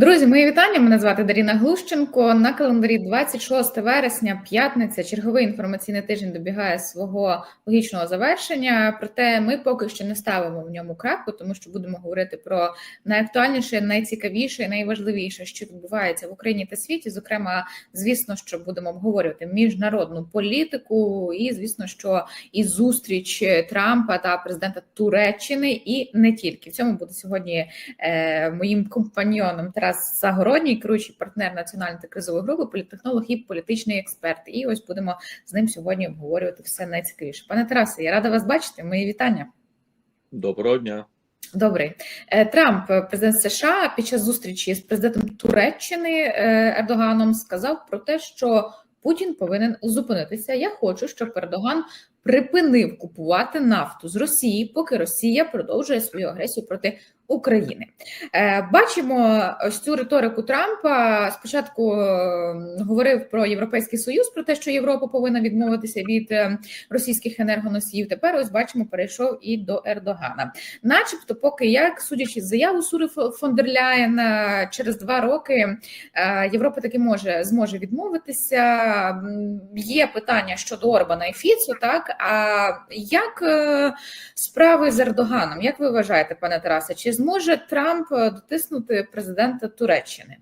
Друзі, мої вітання. Мене звати Даріна Глущенко. На календарі 26 вересня, п'ятниця, черговий інформаційний тиждень добігає свого логічного завершення. Проте ми поки що не ставимо в ньому крапку, тому що будемо говорити про найактуальніше, найцікавіше, найважливіше, що відбувається в Україні та світі. Зокрема, звісно, що будемо обговорювати міжнародну політику, і звісно, що і зустріч Трампа та президента Туреччини, і не тільки в цьому буде сьогодні е, моїм компаньйоном. Загородній, керуючий партнер національної та кризової групи, політтехнолог і політичний експерт. І ось будемо з ним сьогодні обговорювати все найцікавіше. Пане Тарасе, я рада вас бачити. Мої вітання. Доброго дня. Добрий Е, Трамп, президент США, під час зустрічі з президентом Туреччини е, Ердоганом сказав про те, що Путін повинен зупинитися. Я хочу, щоб Ердоган припинив купувати нафту з Росії, поки Росія продовжує свою агресію проти України. Е, Бачимо ось цю риторику Трампа. Спочатку е, говорив про європейський союз, про те, що Європа повинна відмовитися від е, російських енергоносіїв. Тепер ось бачимо, перейшов і до Ердогана. Начебто, поки як судячи з заяву Сури фон через два роки Європа таки може зможе відмовитися. Є питання щодо Орбана і Фіцу, так а як е, справи з Ердоганом? Як ви вважаєте, пане Тарасе, чи зможе Трамп е, дотиснути президента Туреччини?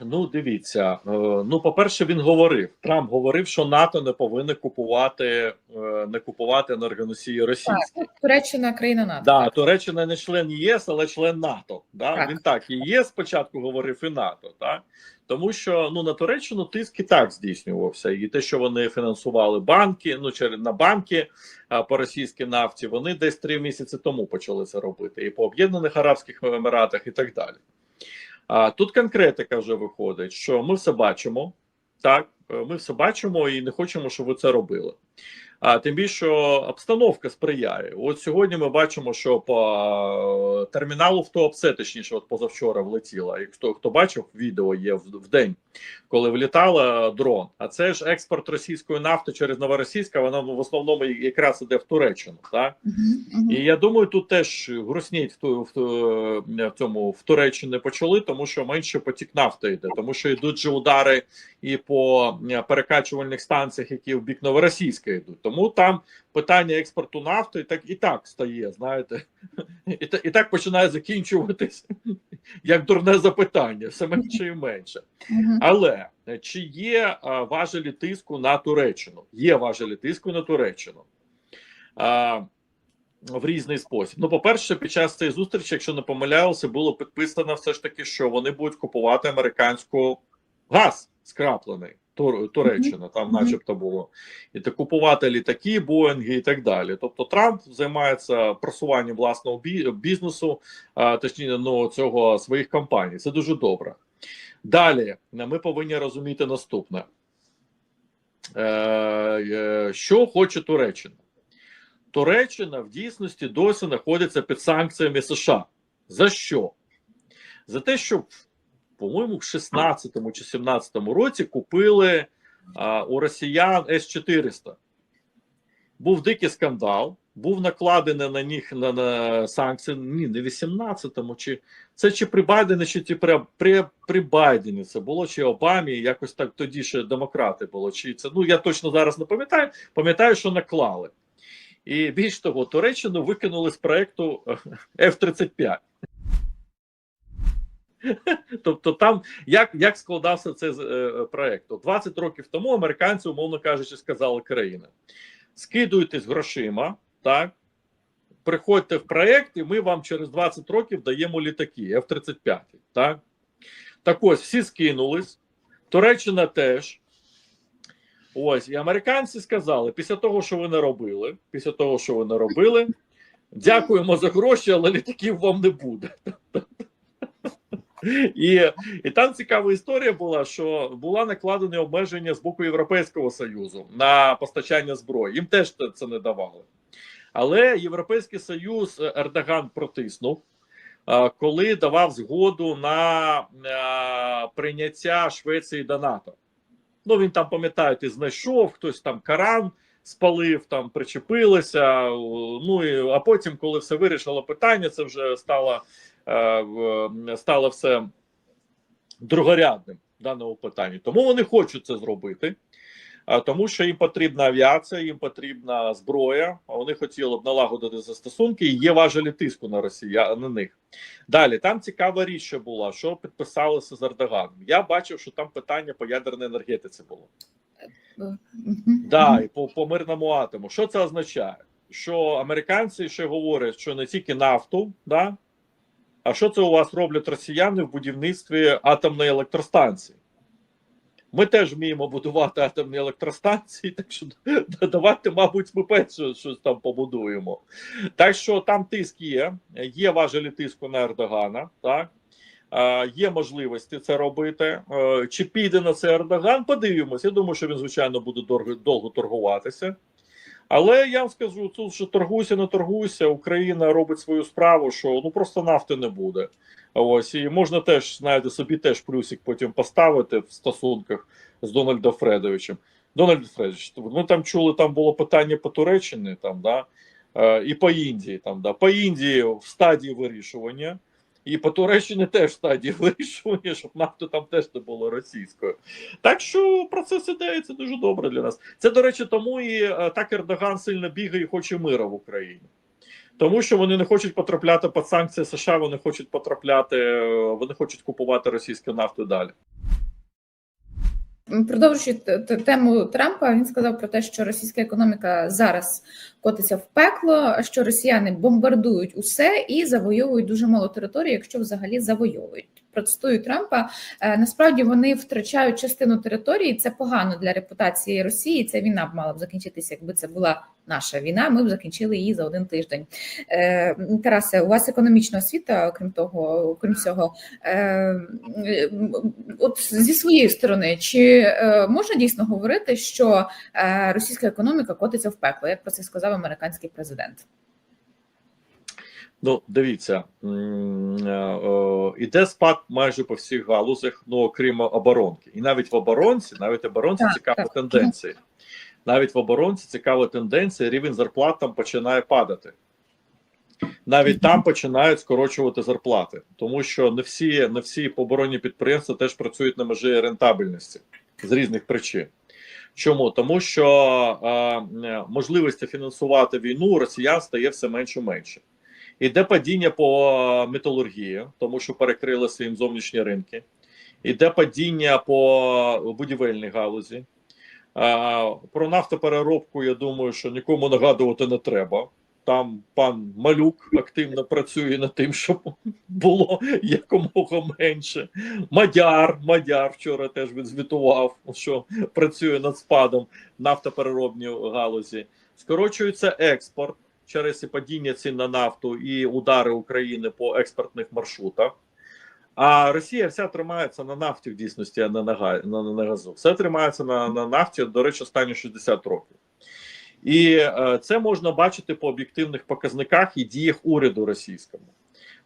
Ну, дивіться. е, Ну, по-перше, він говорив. Трамп говорив, що НАТО не повинне купувати е, не купувати енергоносії російські. Так, Туреччина країна НАТО. Да, Туреччина не член ЄС, але член НАТО. Да? Так. Він так і ЄС спочатку говорив, і НАТО. Так? Тому що ну на Туреччину тиск і так здійснювався, і те, що вони фінансували банки, ну через на банки по російській нафті, вони десь три місяці тому почали це робити, і по Об'єднаних Арабських Еміратах, і так далі. А тут конкретика вже виходить, що ми все бачимо, так, е, ми все бачимо і не хочемо, щоб ви це робили. А тим більше обстановка сприяє. От сьогодні ми бачимо, що по е, терміналу в ТОПСЕ, точніше, от позавчора влетіла. І хто хто бачив, відео є в, в день, коли влітала дрон. А це ж експорт російської нафти через Новоросійська, вона в основному якраз іде в Туреччину. Так? І я думаю, тут теж грустніть в, ту- в, в цьому в Туреччині не почали, тому що менше потік нафти йде, тому що йдуть же удари і по е, перекачувальних станціях, які в бік Новоросійська йдуть. Тому там питання експорту нафти так і так стає. Знаєте, і, і так починає закінчуватись як дурне запитання, все менше і менше. Але е, чи є а, важелі тиску на Туреччину? Є важелі тиску на Туреччину. А, в різний спосіб. Ну, по-перше, під час цієї зустрічі, якщо не помиляюся, було підписано все ж таки, що вони будуть купувати американську газ скраплений. Тур- Туреччина, там, начебто, було і та купувати літаки, Боїнги і так далі. Тобто Трамп займається просуванням власного бізнесу, точніше, ну, цього своїх компаній. Це дуже добре. Далі ми повинні розуміти наступне: е, е, що хоче Туреччина. Туреччина в дійсності досі знаходиться під санкціями США. За що? За те, що, по-моєму, в 16-му чи 17-му році купили а, у росіян С-400. Був дикий скандал, був накладений на них на, на санкції. Ні, не в 18-му, чи це чи при Байдені, чи при, при, при Байдені це було, чи Обамі, якось так тоді ще демократи було. Чи це ну я точно зараз не пам'ятаю. Пам'ятаю, що наклали. І більш того, Туреччину викинули з проекту F-35. Тобто, там як як складався цей е, проект? 20 років тому американці, умовно кажучи, сказали країна: скидуйтесь грошима, так, приходьте в проект, і ми вам через 20 років даємо літаки F-35. Так, так ось всі скинулись, Туреччина теж. Ось, і американці сказали: після того, що ви не робили, після того, що ви не робили, дякуємо за гроші, але літаків вам не буде. І, і там цікава історія була, що була накладені обмеження з боку Європейського Союзу на постачання зброї. Їм теж це- не давали. Але Європейський Союз е, Ердоган протиснув, е, коли давав згоду на е, прийняття Швеції до НАТО. Ну він там, пам'ятаєте, знайшов хтось там Каран спалив, там причепилися. Ну і а потім, коли все вирішило питання, це вже стало, стало все другорядним в даному питанні. Тому вони хочуть це зробити. Тому що їм потрібна авіація, їм потрібна зброя. А вони хотіли б налагодити застосунки, і є важелі тиску на Росія на них. Далі там цікава річ, що була, що підписалися з Ердоганом. Я бачив, що там питання по ядерній енергетиці було. Да, і по, по мирному атому. Що це означає? Що американці ще говорять, що не тільки нафту, да? А що це у вас роблять росіяни в будівництві атомної електростанції? Ми теж вміємо будувати атомні електростанції, так що давайте, мабуть, ми перше щось там побудуємо. Так що там тиск є, є важелі тиску на Ердогана, так. Є можливості це робити. Е, Чи піде на це Ердоган? Подивимося. Я думаю, що він, звичайно, буде довго торгуватися. Але я вам скажу, тут що торгуйся, не торгуйся, Україна робить свою справу, що ну просто нафти не буде. Ось і можна теж, знаєте, собі теж плюсик потім поставити в стосунках з Дональдом Фредовичем. Дональд Фредович, ми там чули, там було питання по Туреччині, там, да, е, і по Індії. Там, да. По Індії в стадії вирішування. І по Туреччині теж стадії вирішування, щоб нафту там теж не було російською. Так що процес іде, це дуже добре для нас. Це, до речі, тому і е, так Ердоган сильно бігає і хоче мира в Україні. Тому що вони не хочуть потрапляти під санкції США, вони хочуть потрапляти, е, вони хочуть купувати російську нафту далі. Продовжуючи тему Трампа, він сказав про те, що російська економіка зараз котиться в пекло, що росіяни бомбардують усе і завойовують дуже мало території, якщо взагалі завойовують. Процитую Трампа. е, Насправді вони втрачають частину території. Це погано для репутації Росії. Ця війна б мала б закінчитися, якби це була наша війна. Ми б закінчили її за один тиждень. Е, Тарасе, у вас економічна освіта, окрім того, окрім всього. Е, От зі своєї сторони, чи можна дійсно говорити, що російська економіка котиться в пекло, як про це сказав американський президент? Ну, дивіться, е, е, іде спад майже по всіх галузях, ну окрім оборонки. І навіть в оборонці, навіть в оборонці цікава тенденція. Навіть в оборонці цікава тенденція, рівень зарплат там починає падати. Навіть там починають скорочувати зарплати, тому що не всі, не всі оборонні підприємства теж працюють на межі рентабельності з різних причин. Чому? Тому що е, можливості фінансувати війну у росіян стає все менше і менше. Іде падіння по металургії, тому що перекрилися їм зовнішні ринки. Іде падіння по будівельній галузі. Про нафтопереробку, я думаю, що нікому нагадувати не треба. Там пан Малюк активно працює над тим, щоб було якомога менше. Мадяр, Мадяр вчора теж відзвітував, що працює над спадом нафтопереробній галузі. Скорочується експорт через падіння цін на нафту і удари України по експортних маршрутах. А Росія вся тримається на нафті в дійсності, а не на, на, на газу. Все тримається на, на нафті, до речі, останні 60 років. І е, це можна бачити по об'єктивних показниках і діях уряду російському.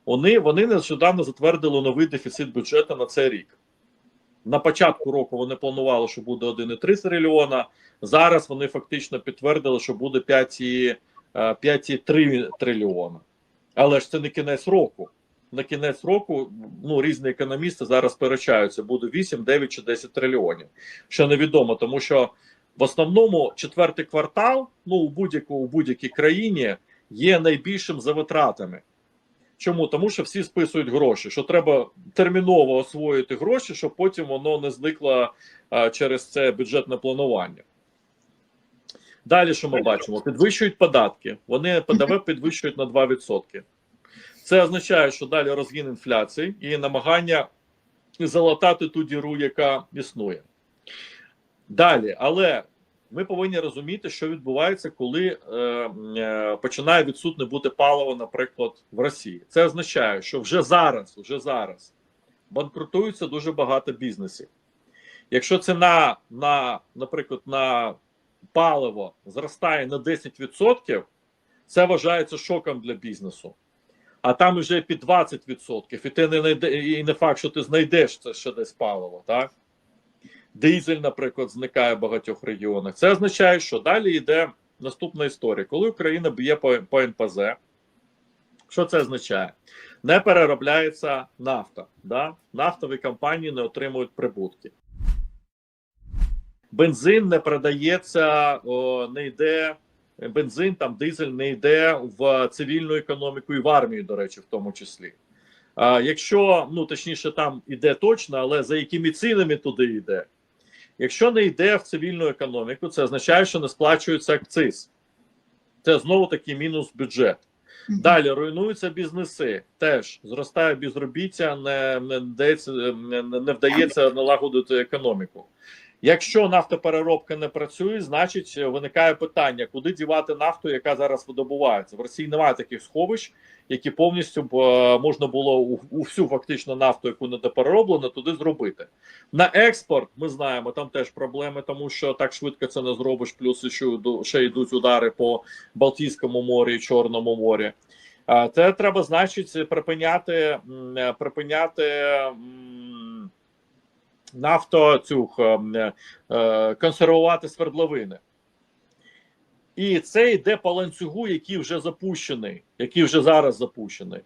Вони, вони нещодавно затвердили новий дефіцит бюджету на цей рік. На початку року вони планували, що буде 1,3 трильйона. Зараз вони фактично підтвердили, що буде 5,3 е, 5,3 трильйона. Але ж це не кінець року. На кінець року ну різні економісти зараз сперечаються, буде 8, 9 чи 10 трильйонів. Що невідомо, тому що в основному четвертий квартал, ну у будь-яку у будь-якій країні є найбільшим за витратами. Чому? Тому що всі списують гроші, що треба терміново освоїти гроші, щоб потім воно не зникло а, через це бюджетне планування. Далі, що ми бачимо? Підвищують податки. Вони ПДВ підвищують на 2%. Це означає, що далі розгін інфляції і намагання залатати ту діру, яка існує. Далі, але ми повинні розуміти, що відбувається, коли е, е, починає відсутне бути паливо, наприклад, в Росії. Це означає, що вже зараз, вже зараз банкрутується дуже багато бізнесів. Якщо ціна на, наприклад, на паливо зростає на 10%, це вважається шоком для бізнесу. А там вже під 20%, і ти не знайде, і не факт, що ти знайдеш це ще десь паливо, так? Дизель, наприклад, зникає в багатьох регіонах. Це означає, що далі йде наступна історія. Коли Україна б'є по, по НПЗ, що це означає? Не переробляється нафта. Да? Нафтові компанії не отримують прибутки. Бензин не продається, о, не йде. Бензин, там дизель не йде в цивільну економіку і в армію, до речі, в тому числі. А, якщо, ну точніше, там іде точно, але за якими цінами туди йде? Якщо не йде в цивільну економіку, це означає, що не сплачується акциз. Це знову таки мінус бюджет. Далі руйнуються бізнеси. Теж зростає безробіття, не, не, не, не вдається налагодити економіку. Якщо нафтопереробка не працює, значить виникає питання, куди дівати нафту, яка зараз видобувається. В Росії немає таких сховищ, які повністю б е, можна було у, у всю фактично нафту, яку не перероблено, туди зробити. На експорт ми знаємо, там теж проблеми, тому що так швидко це не зробиш. Плюс ще, йдуть удари по Балтійському морі і Чорному морі. Це треба, значить, припиняти, е, припиняти нафто цю е, е, консервувати свердловини. І це йде по ланцюгу, який вже запущений, який вже зараз запущений.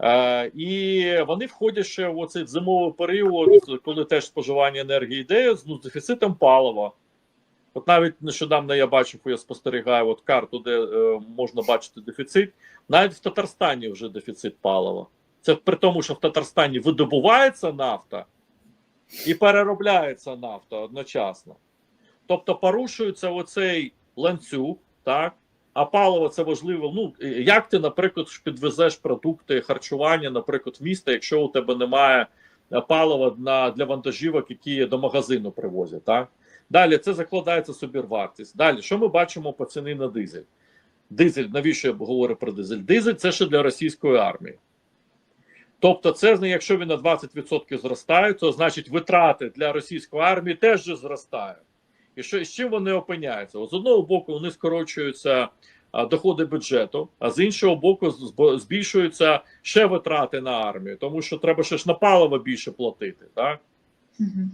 Е, і вони входять ще в оцей зимовий період, коли теж споживання енергії йде ну, з дефіцитом палива. От навіть нещодавно я бачив, я спостерігаю от карту, де можна бачити дефіцит. Навіть в Татарстані вже дефіцит палива. Це при тому, що в Татарстані видобувається нафта і переробляється нафта одночасно. Тобто порушується оцей ланцюг, так? А паливо це важливо. Ну як ти, наприклад, підвезеш продукти харчування, наприклад, в місто, якщо у тебе немає палива на, для вантажівок, які до магазину привозять, так? Далі це закладається собівартість. Далі, що ми бачимо по ціні на дизель? Дизель, навіщо я говорю про дизель? Дизель це ще для російської армії. Тобто, це якщо він на 20% зростає, то значить витрати для російської армії теж же зростають. І що з чим вони опиняються? От з одного боку, вони скорочуються а, доходи бюджету, а з іншого боку, збільшуються ще витрати на армію, тому що треба ще ж на паливо більше платити. Так? Мгм.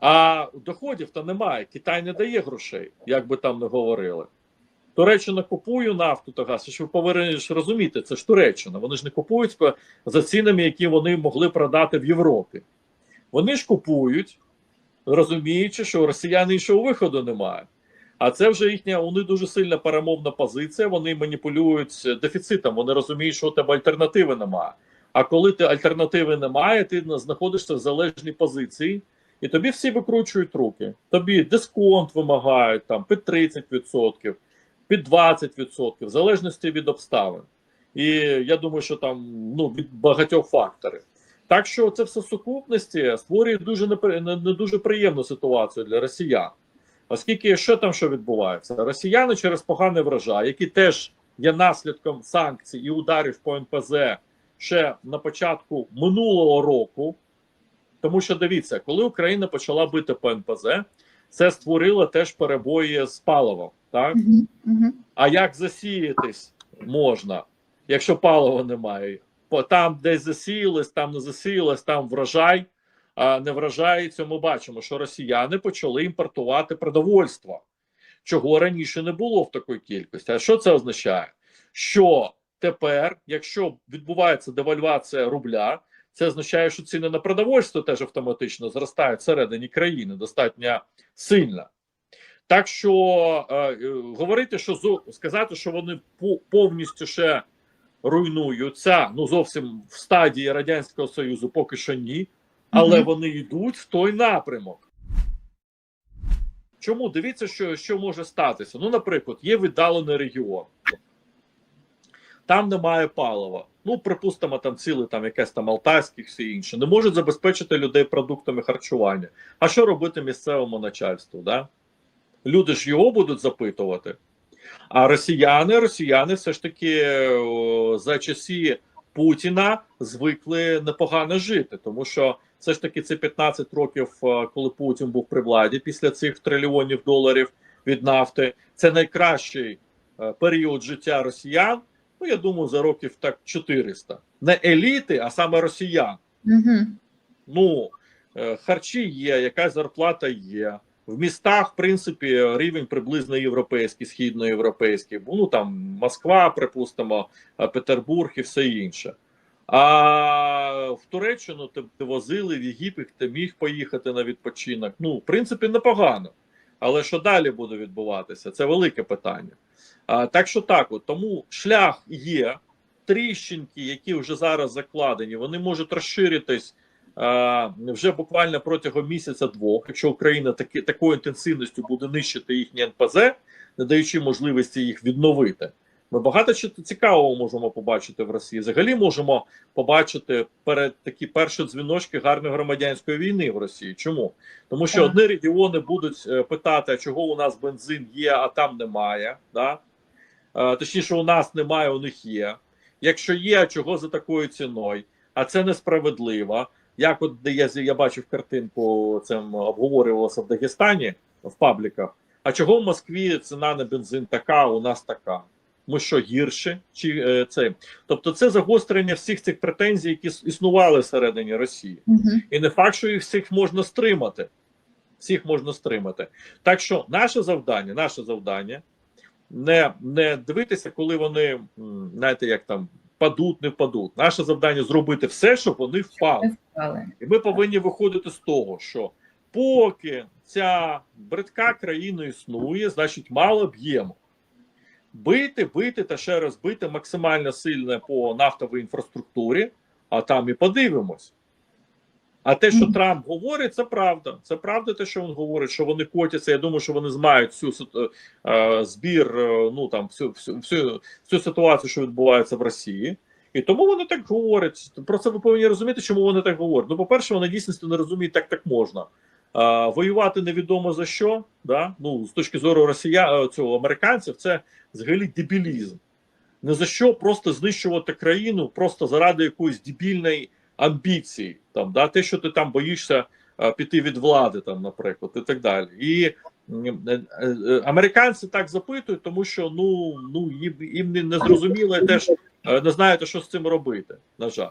А доходів то немає. Китай не дає грошей, як би там не говорили. Туреччина купує нафту та газ. Що ви повинні ж розуміти, це ж Туреччина. Вони ж не купують за цінами, які вони могли продати в Європі. Вони ж купують, розуміючи, що у росіян іншого виходу немає. А це вже їхня у них дуже сильна перемовна позиція. Вони маніпулюють дефіцитом. Вони розуміють, що у тебе альтернативи немає. А коли ти альтернативи немає, ти знаходишся в залежній позиції, і тобі всі викручують руки. Тобі дисконт вимагають там під 30%, під 20%, в залежності від обставин. І я думаю, що там ну від багатьох факторів. Так що це все сукупності створює дуже не, не дуже приємну ситуацію для росіян. Оскільки що там що відбувається? Росіяни через поганий врожай, який теж є наслідком санкцій і ударів по НПЗ ще на початку минулого року. Тому що дивіться, коли Україна почала бити по НПЗ, це створило теж перебої з паливом. Так? Мгм. Мгм. А як засіятись можна, якщо палива немає? Там, десь засіялись, там не засіялись, там врожай, а не врожай. І Цьому бачимо, що росіяни почали імпортувати продовольство, чого раніше не було в такій кількості. А що це означає? Що тепер, якщо відбувається девальвація рубля, це означає, що ціни на продовольство теж автоматично зростають всередині країни достатньо сильно. Так що е, е, говорити, що сказати, що вони повністю ще руйнуються, ну зовсім в стадії Радянського Союзу поки що ні, але Мгм. вони йдуть в той напрямок. Чому? Дивіться, що, що може статися. Ну, наприклад, є віддалений регіон, там немає палива. Ну, припустимо, там ціле там якесь там Алтайське, все інше. Не можуть забезпечити людей продуктами харчування. А що робити місцевому начальству? Да? Люди ж його будуть запитувати. А росіяни, росіяни все ж таки за часі Путіна звикли непогано жити, тому що все ж таки це 15 років, е, коли Путін був при владі, після цих трильйонів доларів від нафти. Це найкращий е, період життя росіян. Ну я думаю, за років так 400. Не еліти, а саме росіян. Мгм. Ну е, харчі є, якась зарплата є. В містах, в принципі, рівень приблизно європейський, східноєвропейський. Ну там Москва, припустимо, е, Петербург і все інше. А в Туреччину ти возили в Єгипет, ти міг поїхати на відпочинок. Ну, в принципі, непогано. Але що далі буде відбуватися? Це велике питання. А, Так що так, от тому шлях є, тріщинки, які вже зараз закладені, вони можуть розширитись а, вже буквально протягом місяця-двох, якщо Україна таки, такою інтенсивністю буде нищити їхні НПЗ, не даючи можливості їх відновити. Ми багато чого цікавого можемо побачити в Росії. Взагалі можемо побачити перед такі перші дзвіночки гарної громадянської війни в Росії. Чому? Тому що одні регіони будуть е, питати, а чого у нас бензин є, а там немає. Да? Е, Точніше, у нас немає, у них є. Якщо є, а чого за такою ціною? А це несправедливо. Як от де я, я бачив картинку, це обговорювалося в Дагестані в пабліках. А чого в Москві ціна на бензин така, у нас така? Ми що гірше? Чи е, це? Тобто, це загострення всіх цих претензій, які існували всередині Росії. Угу. І не факт, що їх всіх можна стримати. Всіх можна стримати. Так що наше завдання, наше завдання не, не дивитися, коли вони, знаєте, як там падуть, не впадуть. Наше завдання зробити все, щоб вони впали. І ми повинні виходити з того, що поки ця бридка країна існує, значить мало об'єму. Бити, бити та ще раз бити максимально сильно по нафтовій інфраструктурі, а там і подивимось. А те, що. Трамп говорить, це правда. Це правда, те, що він говорить, що вони котяться. Я думаю, що вони знають всю ситу- е, збір, е, ну там всю, всю, всю, всю ситуацію, що відбувається в Росії. І тому вони так говорять. Про це ви повинні розуміти, чому вони так говорять. Ну, по-перше, вони дійсно не розуміють, так так можна. Воювати невідомо за що. Да? Ну, з точки зору росія е, цього американців, це взагалі дебілізм. Не за що просто знищувати країну, просто заради якоїсь дебільної амбіції. Там, да? Те, що ти там боїшся е, піти від влади, там, наприклад, і так далі. І е, американці так запитують, тому що ну, ну їм, їм не, зрозуміло теж не знаєте, що з цим робити. На жаль.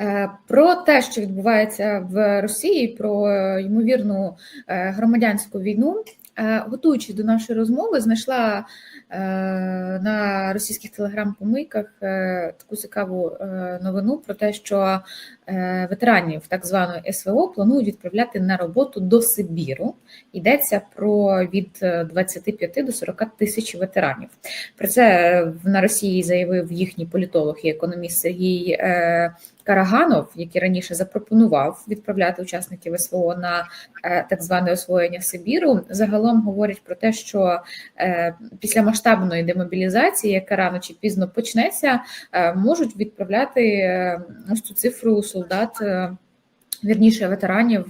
Е, Про те, що відбувається в Росії, про е, ймовірну е, громадянську війну, готуючись до нашої розмови, знайшла на російських телеграм-помийках таку цікаву новину про те, що ветеранів так званої СВО планують відправляти на роботу до Сибіру. Йдеться про від е, 25 до 40 тисяч ветеранів. Про це на Росії заявив їхній політолог і економіст Сергій. Караганов, який раніше запропонував відправляти учасників СВО на е, так зване освоєння Сибіру, загалом говорять про те, що е, після масштабної демобілізації, яка рано чи пізно почнеться, е, можуть відправляти ось цю цифру солдат, вірніше ветеранів.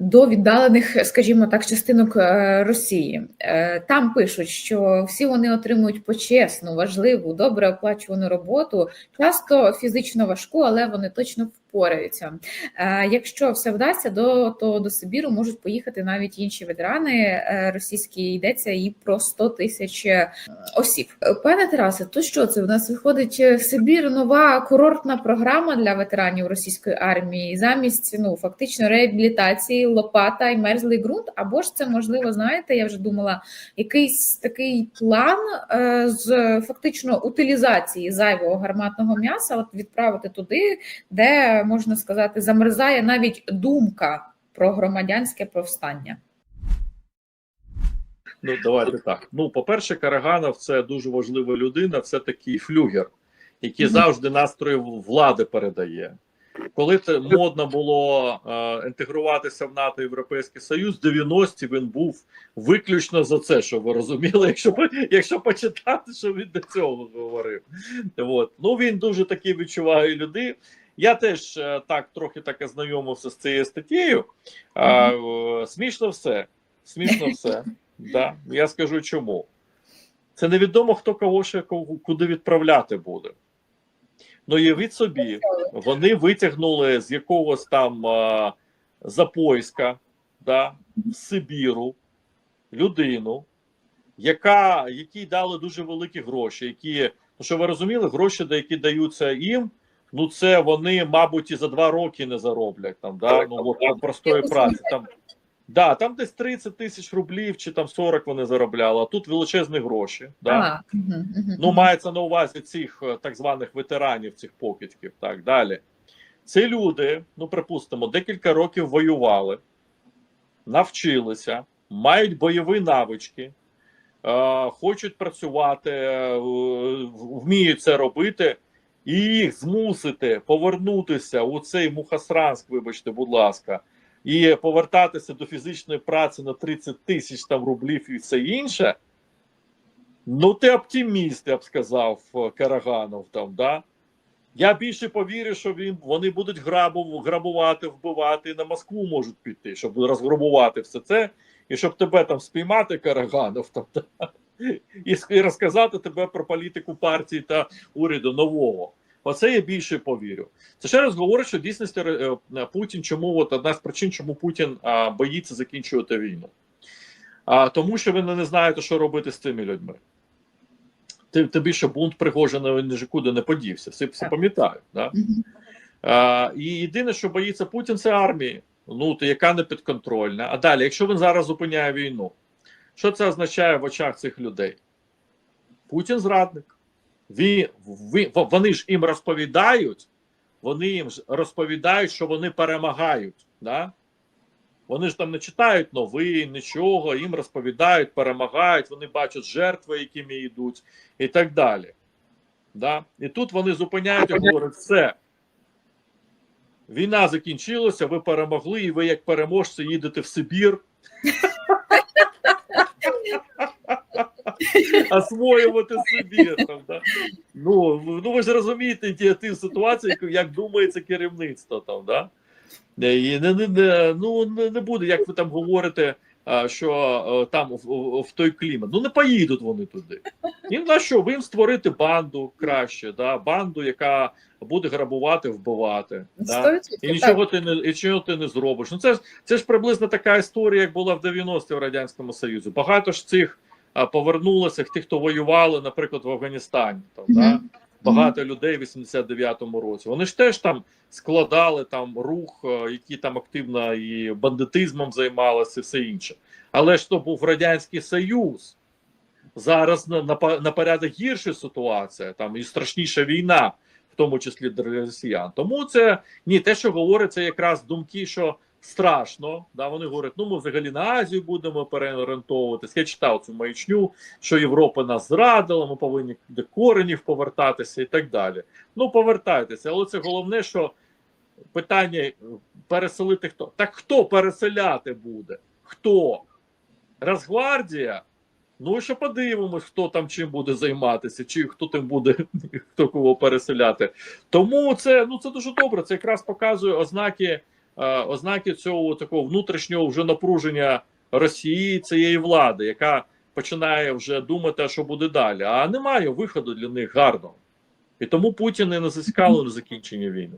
До віддалених, скажімо так, частинок е, Росії. Е, там пишуть, що всі вони отримують почесну, важливу, добре оплачувану роботу, часто фізично важку, але вони точно впораються. Е, Якщо все вдасться, до то до Сибіру можуть поїхати навіть інші ветерани е, російські. Йдеться і про 100 тисяч е, осіб. Пане Тарасе, то що це у нас виходить е, Сибір? Нова курортна програма для ветеранів російської армії замість ну фактично реабілітації, лопата і мерзлий ґрунт. Або ж це можливо, знаєте, я вже думала, якийсь такий план з фактично утилізації зайвого гарматного м'яса, от відправити туди, де можна сказати, замерзає навіть думка про громадянське повстання. Ну, давайте так. Ну, по-перше, Караганов це дуже важлива людина, це такий флюгер, який завжди настрої влади передає. Коли це модно було е, інтегруватися в НАТО і Європейський Союз, 90-ті він був виключно за це, що ви розуміли, якщо якщо почитати, що він до цього говорив. От. Ну він дуже таки відчуває людей. Я теж е, так трохи так ознайомився з цією статтєю. А, смішно все. Смішно все. Да. Я скажу чому. Це невідомо, хто кого ще куди відправляти буде. Ну, уявіть собі, вони витягнули з якогось там а, запойська да, з Сибіру людину, яка, якій дали дуже великі гроші, які, ну, що ви розуміли, гроші, які даються їм, Ну це вони, мабуть, і за два роки не зароблять там, да? ну от от простої праці. Там да, там десь 30 тисяч рублів чи там 40 вони заробляли, а тут величезні гроші. Да? А, угу, угу. Ну, мається на увазі цих е, так званих ветеранів, цих покидьків. Так далі. Ці люди, ну припустимо, декілька років воювали, навчилися, мають бойові навички, е, хочуть працювати, е, вміють це робити, і їх змусити повернутися у цей Мухасранськ, вибачте, будь ласка, і повертатися до фізичної праці на 30 тисяч там рублів і все інше. Ну, ти оптиміст, я б сказав, е, Караганов там, да? Я більше повірю, що він, вони будуть грабу, грабувати, вбивати і на Москву можуть піти, щоб розграбувати все це, і щоб тебе там спіймати, Караганов, там, да? І, розказати тебе про політику партії та уряду нового. Оце я більше повірю. Це ще раз говорить, що дійсності е, е, Путін, чому от одна з причин, чому Путін а, боїться закінчувати війну. А, тому що ви не знаєте, що робити з цими людьми. Тим, тим більше бунт Пригожина він нікуди не подівся, всі, всі пам'ятають. Да? А, і єдине, що боїться Путін, це армії, ну, то яка не підконтрольна. А далі, якщо він зараз зупиняє війну, що це означає в очах цих людей? Путін зрадник. Він, ви, вони ж їм розповідають, вони їм розповідають, що вони перемагають. Да? Вони ж там не читають новин, нічого, їм розповідають, перемагають, вони бачать жертви, якими йдуть, і так далі. Да? І тут вони зупиняють і говорять, все. Війна закінчилася, ви перемогли, і ви, як переможці, їдете в Сибір. Освоювати собі. Там, да? ну, ну ви ж розумієте ті, ті ситуації, як думається керівництво там, да? І не, не, не, ну, не, не буде, як ви там говорите, що там в, в- в той клімат. Ну не поїдуть вони туди. Їм на що? Ви їм створити банду краще, да? банду, яка буде грабувати, вбивати. Да? І нічого ти не і нічого ти не зробиш. Ну це ж це ж приблизно така історія, як була в 90-ті в радянському Союзі. Багато ж цих повернулося, тих, хто воювали, наприклад, в Афганістані. Там, да? Багато людей в 89-му році. Вони ж теж там складали там рух, е, які там активно і бандитизмом займалися, і все інше. Але ж то був радянський союз. Зараз на, на, на порядок гірша ситуація, там і страшніша війна, в тому числі для росіян. Тому це ні, те, що говорить, це якраз думки, що страшно. Да, вони говорять, ну ми взагалі на Азію будемо переорієнтовуватись. Я читав цю маячню, що Європа нас зрадила, ми повинні до коренів повертатися і так далі. Ну, повертайтеся, але це головне, що питання переселити хто. Так хто переселяти буде? Хто? Росгвардія? Ну, ще подивимось, хто там чим буде займатися, чи хто тим буде, хто кого переселяти. Тому це ну це дуже добре. Це якраз показує ознаки, ознаки цього такого внутрішнього вже напруження Росії цієї влади, яка починає вже думати, що буде далі. А немає виходу для них гарного. І тому Путін і не зацікавлений закінчення війни.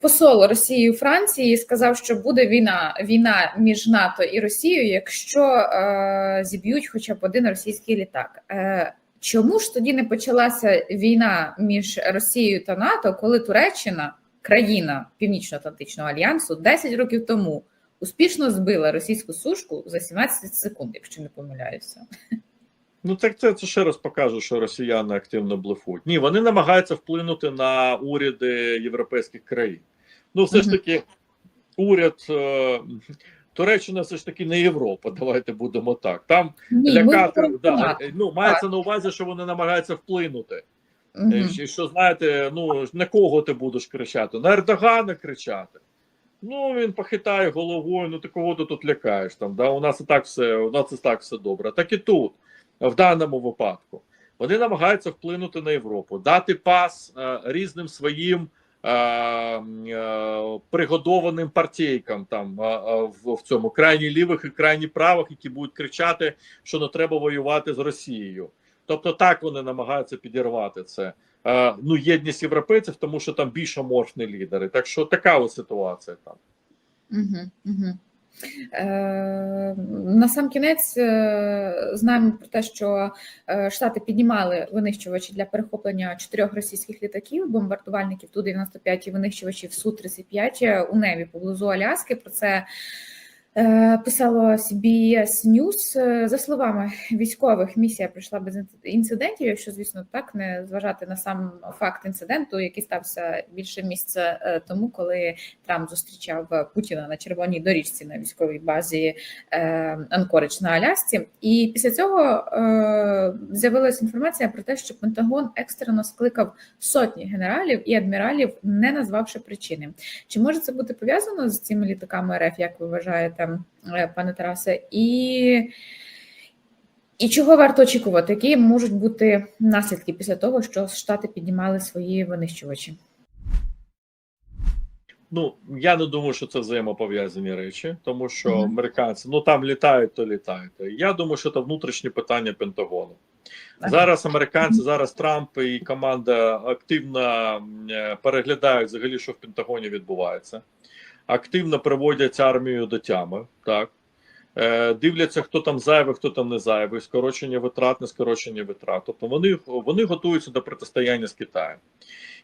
Посол Росії у Франції сказав, що буде війна війна між НАТО і Росією, якщо е, зіб'ють хоча б один російський літак. Е, чому ж тоді не почалася війна між Росією та НАТО, коли Туреччина, країна Північно-Атлантичного альянсу, 10 років тому успішно збила російську сушку за 17 секунд, якщо не помиляюся? Ну так це, це ще раз покаже, що росіяни активно блефують. Ні, вони намагаються вплинути на уряди європейських країн. Ну, все ж таки, уряд е, Туреччина все ж таки не Європа. Давайте будемо так. Там Ні, лякати да, ну, мається на увазі, що вони намагаються вплинути. Що, що знаєте, ну на кого ти будеш кричати? На Ердогана кричати. Ну він похитає головою. Ну ти кого ти тут лякаєш? Там да у нас і так все, у нас і так все добре. Так і тут, в даному випадку, вони намагаються вплинути на Європу, дати пас е, різним своїм. е, е, Пригодованим партійкам там е, е, в, в цьому крайні лівих і крайні правих, які будуть кричати, що не треба воювати з Росією. Тобто так вони намагаються підірвати це. Е, ну, єдність європейців, тому що там більш аморфні лідери. Так що така ось ситуація там. Угу, угу. На сам кінець е, знаємо про те, що Штати піднімали винищувачі для перехоплення чотирьох російських літаків, бомбардувальників Ту-95 і винищувачів Су-35 у небі поблизу Аляски. Про це писало CBS News. Е, За словами військових, місія пройшла без інцидентів, якщо, звісно, так не зважати на сам факт інциденту, який стався більше місяця е, тому, коли Трамп зустрічав Путіна на червоній доріжці на військовій базі е, Анкоридж на Алясці. І після цього е, з'явилася інформація про те, що Пентагон екстрено скликав сотні генералів і адміралів, не назвавши причини. Чи може це бути пов'язано з цими літаками РФ, як ви вважаєте, е, пане Тарасе? І і чого варто очікувати? Які можуть бути наслідки після того, що Штати піднімали свої винищувачі? Ну я не думаю, що це взаємопов'язані речі, тому що Мгм. американці ну там літають, то літають. Я думаю, що це внутрішні питання Пентагону. Зараз американці, зараз Трамп і команда активно е, переглядають взагалі, що в Пентагоні відбувається, активно приводять армію до тями. Так е, дивляться, хто там зайвий, хто там не зайвий, скорочення витрат, не скорочення витрат. Тобто вони, вони готуються до протистояння з Китаєм.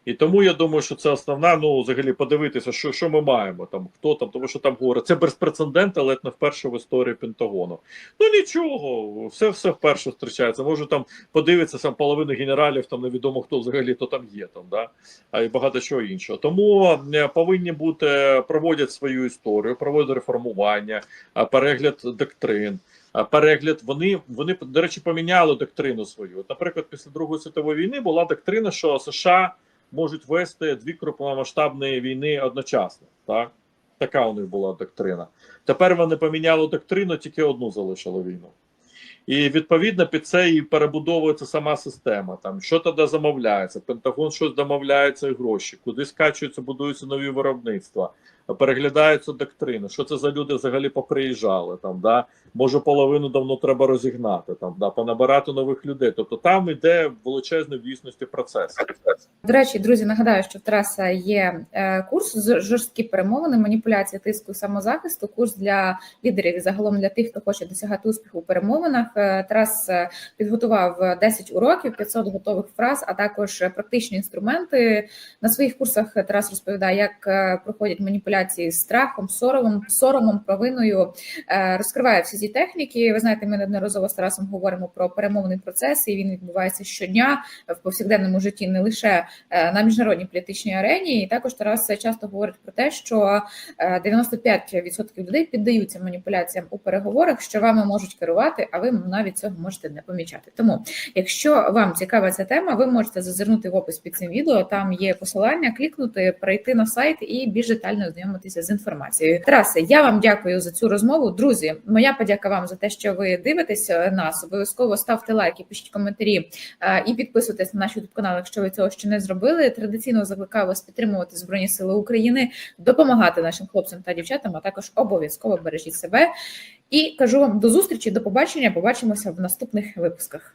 І тому я думаю, що це основна, ну взагалі подивитися, що, що ми маємо там, хто там, тому що там говорять, це безпрецедентно, але не вперше в історії Пентагону. Ну нічого, все все вперше зустрічається. Може там подивитися сам половину генералів, там невідомо хто взагалі то там є, там да а і багато чого іншого. Тому повинні бути проводять свою історію, проводять реформування, перегляд доктрин. Перегляд, вони вони до речі поміняли доктрину свою. Наприклад, після Другої світової війни була доктрина, що США можуть вести дві крупномасштабні війни одночасно. Так така у них була доктрина. Тепер вони поміняли доктрину, тільки одну залишили війну. І відповідно під це і перебудовується сама система. Там що тоді замовляється, Пентагон щось домовляється гроші, куди скачуються, будуються нові виробництва, переглядаються доктрини. Що це за люди взагалі поприїжджали там, да може половину давно треба розігнати, там да понабирати нових людей. Тобто там іде величезний в дійсності процес. До речі, друзі, нагадаю, що в Тараса є е, курс з жорсткі перемовини, маніпуляція тиску самозахисту, курс для лідерів і загалом для тих, хто хоче досягати успіху у перемовинах. Е, Тарас е, підготував 10 уроків, 500 готових фраз, а також практичні інструменти. На своїх курсах Тарас розповідає, як проходять маніпуляції з страхом, соромом, соромом, провиною, Е, розкриває всі ці техніки. Ви знаєте, ми неодноразово з Тарасом говоримо про перемовний процес, і він відбувається щодня в повсякденному житті, не лише е, на міжнародній політичній арені. І також Тарас часто говорить про те, що е, 95% людей піддаються маніпуляціям у переговорах, що вами можуть керувати, а ви навіть цього можете не помічати. Тому, якщо вам цікава ця тема, ви можете зазирнути в опис під цим відео. Там є посилання, клікнути, перейти на сайт і більш детально ознайомитися з інформацією. Тарасе, я вам дякую за цю розмову. Друзі, моя подяка вам за те, що ви дивитесь е, нас. Обов'язково ставте лайки, пишіть коментарі е, і підписуйтесь на наш youtube канал, якщо ви цього ще не зробили. Традиційно закликаю вас підтримувати Збройні Сили України, допомагати нашим хлопцям та дівчатам, а також обов'язково бережіть себе. І кажу вам до зустрічі, до побачення. Побачимося в наступних випусках.